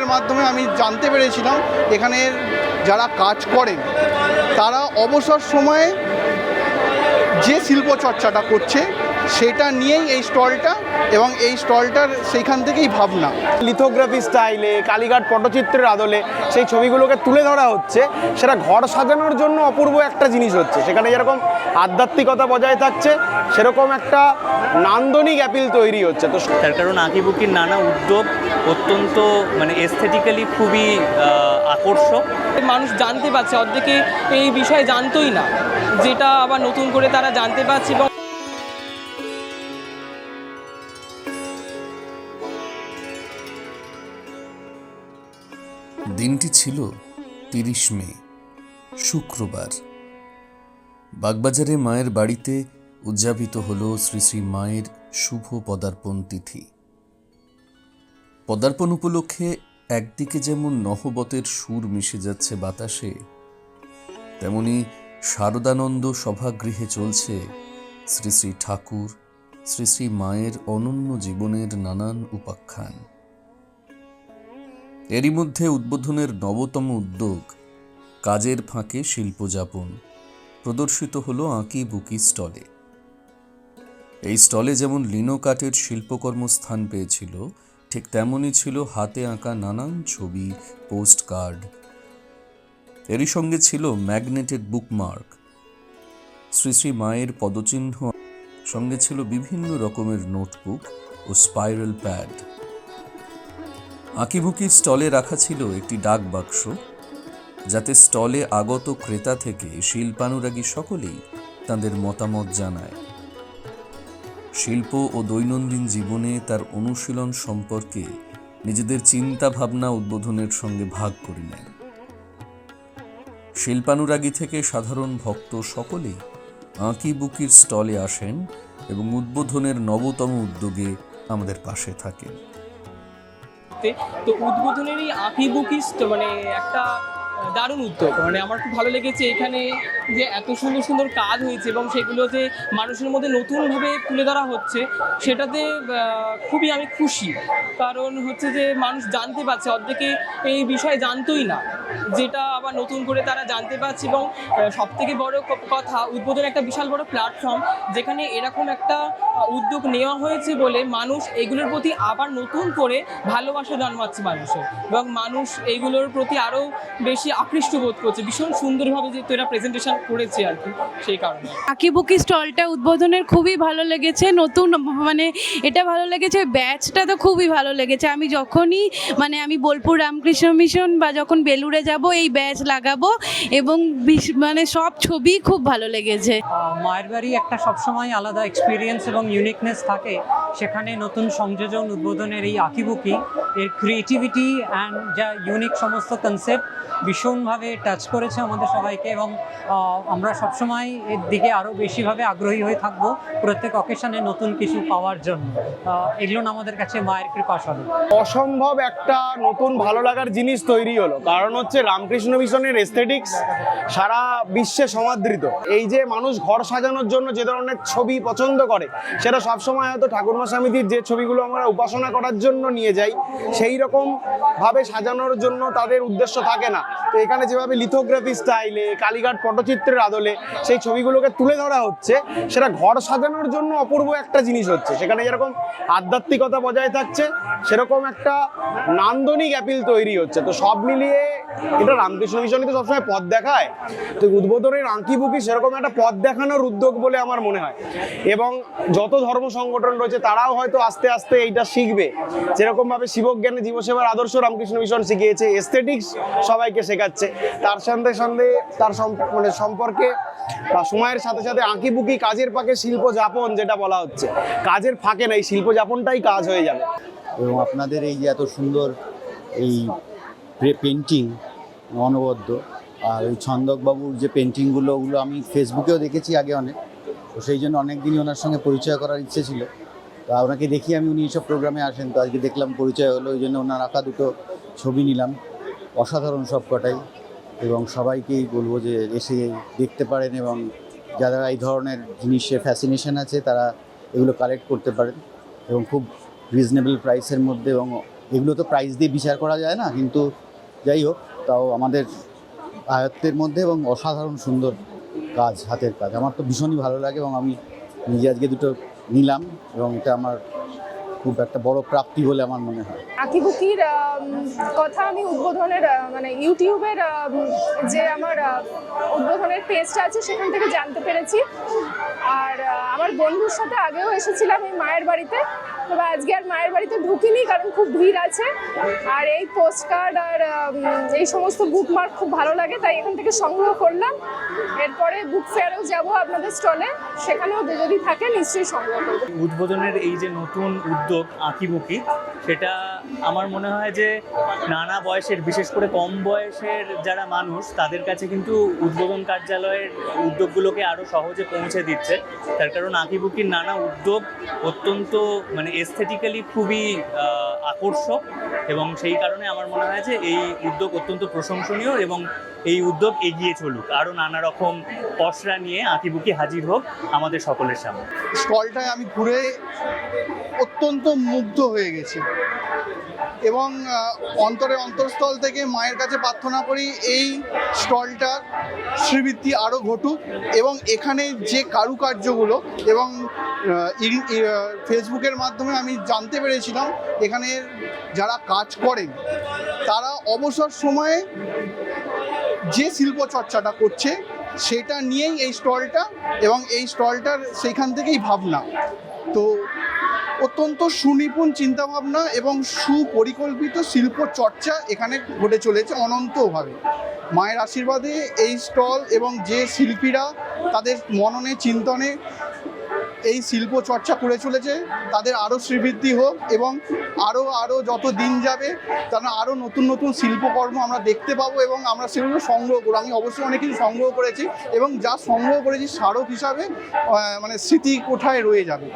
ফেসবুকের মাধ্যমে আমি জানতে পেরেছিলাম এখানের যারা কাজ করেন, তারা অবসর সময়ে যে শিল্প চর্চাটা করছে সেটা নিয়েই এই স্টলটা এবং এই স্টলটার সেইখান থেকেই ভাবনা। লিথোগ্রাফি স্টাইলে কালীঘাট পটচিত্রের আদলে সেই ছবিগুলোকে তুলে ধরা হচ্ছে। সেটা ঘর সাজানোর জন্য অপূর্ব একটা জিনিস হচ্ছে। সেখানে যেরকম আধ্যাত্মিকতা বজায় থাকছে সেরকম একটা নান্দনিক অ্যাপিল তৈরি হচ্ছে। তো তার কারণ আঁকিবুকির নানা উদ্যোগ অত্যন্ত মানে এস্থেটিক্যালি খুবই আকর্ষক। মানুষ জানতে পারছে অর্ধেকে এই বিষয়ে জানতোই না। যেটা আবার নতুন করে তারা জানতে পারছে এবং দিনটি ছিল তিরিশ মে, শুক্রবার। বাগবাজারে মায়ের বাড়িতে উদযাপিত হল শ্রী শ্রী মায়ের শুভ পদার্পণ তিথি। পদার্পণ উপলক্ষে একদিকে যেমন নহবতের সুর মিশে যাচ্ছে বাতাসে, তেমনি শারদানন্দ সভাগৃহে চলছে শ্রী শ্রী ঠাকুর, শ্রী শ্রী মায়ের অনন্য জীবনের নানান উপাখ্যান। এরই মধ্যে উদ্বোধনের নবতম উদ্যোগ, কাজের ফাঁকে শিল্পযাপন, প্রদর্শিত হলো আঁকি বুকি স্টলে। এই স্টলে যেমন লিনো কাঠের শিল্পকর্ম স্থান পেয়েছিল, ঠিক তেমনই ছিল হাতে আঁকা নানান ছবি পোস্ট কার্ড এরই সঙ্গে ছিল ম্যাগনেটেড বুকমার্ক। শ্রী শ্রী মায়ের পদচিহ্ন, সঙ্গে ছিল বিভিন্ন রকমের নোটবুক ও স্পাইরাল প্যাড। আঁকিবুকির স্টলে রাখা ছিল একটি ডাক বাক্স, যাতে স্টলে আগত ক্রেতা থেকে শিল্পানুরাগী সকলেই তাদের মতামত জানায়। শিল্প ও দৈনন্দিন জীবনে তার অনুশীলন সম্পর্কে নিজেদের চিন্তা ভাবনা উদ্বোধনের সঙ্গে ভাগ করে নেন শিল্পানুরাগী থেকে সাধারণ ভক্ত সকলেই আঁকিবুকির স্টলে আসেন এবং উদ্বোধনের নবতম উদ্যোগে আমাদের পাশে থাকেন। করতে। তো উদ্বোধনের এই আঁকি বুকিস্ট মানে একটা দারুণ উদ্যোগ। মানে আমার খুব ভালো লেগেছে এখানে যে এত সুন্দর সুন্দর কাজ হয়েছে এবং সেগুলো যে মানুষের মধ্যে নতুনভাবে তুলে ধরা হচ্ছে, সেটাতে খুবই আমি খুশি। কারণ হচ্ছে যে মানুষ জানতে পারছে, অর্ধেকে এই বিষয়ে জানতোই না। যেটা আবার নতুন করে তারা জানতে পারছে এবং সব থেকে বড় কথা উদ্বোধন একটা বিশাল বড় প্ল্যাটফর্ম যেখানে এরকম একটা উদ্যোগ নেওয়া হয়েছে বলে মানুষ এগুলোর প্রতি আবার নতুন করে ভালোবাসা জন্মাচ্ছে মানুষের এবং মানুষ এইগুলোর প্রতি আরও বেশি আকৃষ্ট বোধ করছে। ভীষণ সুন্দরভাবে যেহেতু এরা প্রেজেন্টেশন করেছে আর কি, সেই কারণে। আঁকিবুকি স্টলটা উদ্বোধনের খুবই ভালো লেগেছে, নতুন মানে এটা ভালো লেগেছে ব্যাচটা তো খুবই ভালো লেগেছে। আমি যখনই মানে আমি বোলপুর রামকৃষ্ণ মিশন বা যখন বেলুড়ে যাব, এই ব্যাচ লাগাবো এবং মানে সব ছবি খুব ভালো লেগেছে। মায়ের বাড়ি একটা সবসময় আলাদা এক্সপিরিয়েন্স এবং ইউনিকনেস থাকে। সেখানে নতুন সংযোজন উদ্বোধনের এই আঁকিবুকি, এর ক্রিয়েটিভিটি অ্যান্ড যা ইউনিক সমস্ত কনসেপ্ট ভীষণভাবে টাচ করেছে আমাদের সবাইকে এবং আমরা সবসময় এর দিকে আরও বেশিভাবে আগ্রহী হয়ে থাকব প্রত্যেক অকেশনে নতুন কিছু পাওয়ার জন্য। এগুলো আমাদের কাছে মায়ের কৃপা স্বরূপ। অসম্ভব একটা নতুন ভালো লাগার জিনিস তৈরি হলো। কারণ হচ্ছে রামকৃষ্ণ মিশনের এস্থেটিক্স সারা বিশ্বে সমাদৃত। এই যে মানুষ ঘর সাজানোর জন্য যে ধরনের ছবি পছন্দ করে, সেটা সবসময় হয়তো ঠাকুরমা সমিতির যে ছবিগুলো আমরা উপাসনা করার জন্য নিয়ে যাই, সেই রকম ভাবে সাজানোর জন্য তাদের উদ্দেশ্য থাকে না। তো এখানে যেভাবে লিথোগ্রাফি স্টাইলে কালীঘাট পটচিত্রের আদলে সেই ছবিগুলোকে তুলে ধরা হচ্ছে, সেটা ঘর সাজানোর জন্য অপূর্ব একটা জিনিস হচ্ছে। সেখানে যেরকম আধ্যাত্মিকতা বজায় থাকছে, সেরকম একটা নান্দনিক অ্যাপিল তৈরি হচ্ছে। তো সব মিলিয়ে এটা রামকৃষ্ণ মিশনই তো সবসময় পথ দেখায়। তো উদ্বোধনের আঁকি বুকি সেরকম একটা পথ দেখানোর উদ্যোগ বলে আমার মনে হয়। এবং যত ধর্ম সংগঠন রয়েছে তারাও হয়তো আস্তে আস্তে এইটা শিখবে। যেরকম ভাবে শিবজ্ঞানে জীবসেবার আদর্শ রামকৃষ্ণ মিশন শিখিয়েছে এস্থেটিক্স সবাইকে শেখাচ্ছে। তার সঙ্গে সঙ্গে তার মানে সম্পর্কে বা সময়ের সাথে সাথে আঁকি বুকি কাজের পাকে শিল্প যাপন যেটা বলা হচ্ছে। কাজের ফাঁকে না, এই শিল্প যাপনটাই কাজ হয়ে যাবে। এবং আপনাদের এই যে এত সুন্দর এই পেন্টিং অনবদ্য, আর ওই ছন্দকবাবুর যে পেন্টিংগুলো ওগুলো আমি ফেসবুকেও দেখেছি আগে অনেক। তো সেই জন্য অনেক দিনই ওনার সঙ্গে পরিচয় করার ইচ্ছে ছিল। তো ওনাকে দেখি আমি, উনি এইসব প্রোগ্রামে আসেন। তো আজকে দেখলাম পরিচয় হলো, ওই জন্য ওনার আঁকা দুটো ছবি নিলাম। অসাধারণ সব কটাই। এবং সবাইকেই বলব যে এসে দেখতে পারেন এবং যারা এই ধরনের জিনিসে ফ্যাসিনেশন আছে, তারা এগুলো কালেক্ট করতে পারেন। এবং খুব রিজনেবল প্রাইসের মধ্যে এবং এগুলো তো প্রাইস দিয়ে বিচার করা যায় না, কিন্তু যাই হোক, তাও আমাদের আয়ত্তের মধ্যে এবং অসাধারণ সুন্দর কাজ, হাতের কাজ। আমার তো ভীষণই ভালো লাগে এবং আমি নিজে আজকে দুটো নিলাম এবং এটা আমার খুব একটা বড় প্রাপ্তি বলে আমার মনে হয়। আঁকিবুকির কথা আমি উদ্বোধনের মানে ইউটিউবের যে আমার উদ্বোধনের পেজটা আছে, সেখান থেকে জানতে পেরেছি। আর আমার বন্ধুর সাথে আগেও এসেছিলাম এই মায়ের বাড়িতে, তবে আজকে আর মায়ের বাড়িতে ঢুকিনি কারণ খুব ভিড় আছে। আর এই পোস্ট কার্ড আর এই সমস্ত বুকমার্ক খুব ভালো লাগে, তাই এখান থেকে সংগ্রহ করলাম। এরপরে বুক ফেয়ারেও যাব আপনাদের স্টলে সেখানেও যদি থাকে নিশ্চয়ই সংগ্রহ করব। উদ্বোধনের এই যে নতুন উদ্যোগ, আঁকিবুকি সেটা আমার মনে হয় যে নানা বয়সের, বিশেষ করে কম বয়সের যারা মানুষ, তাদের কাছে কিন্তু উদ্বোধন কার্যালয়ের উদ্যোগগুলোকে আরও সহজে পৌঁছে দিচ্ছে। তার কারণ আঁকিবুকির নানা উদ্যোগ অত্যন্ত মানে এস্থেটিক্যালি খুবই আকর্ষক এবং সেই কারণে আমার মনে হয় যে এই উদ্যোগ অত্যন্ত প্রশংসনীয় এবং এই উদ্যোগ এগিয়ে চলুক। আরও নানা রকম পসরা নিয়ে আঁকিবুকি হাজির হোক আমাদের সকলের সামনে। স্টলটায় আমি ঘুরে অত্যন্ত মুগ্ধ হয়ে গেছি। এবং অন্তরে অন্তরস্থল থেকে মায়ের কাছে প্রার্থনা করি এই স্টলটার শ্রীবৃদ্ধি আরও ঘটুক এবং এখানে যে কারুকার্যগুলো এবং আহ, ই- ই- আহ, ফেসবুকের মাধ্যমে আমি জানতে পেরেছিলাম এখানে যারা কাজ করেন তারা অবসর সময়ে যে শিল্প চর্চাটা করছে, সেটা নিয়েই এই স্টলটা এবং এই স্টলটার সেইখান থেকেই ভাবনা। তো অত্যন্ত সুনিপুণ চিন্তাভাবনা এবং সুপরিকল্পিত শিল্প চর্চা এখানে ঘটে চলেছে অনন্তভাবে। মায়ের আশীর্বাদে এই স্টল এবং যে শিল্পীরা তাদের মননে, চিন্তনে এই শিল্প চর্চা করে চলেছে, তাদের আরও শ্রীবৃদ্ধি হোক এবং আরও আরও যত দিন যাবে, তারা আরও নতুন নতুন শিল্পকর্ম আমরা দেখতে পাবো এবং আমরা সেগুলো সংগ্রহ করব। আমি অবশ্যই অনেক কিছু সংগ্রহ করেছি এবং যা সংগ্রহ করেছি স্মারক হিসাবে মানে স্মৃতি কোঠায় রয়ে যাবে।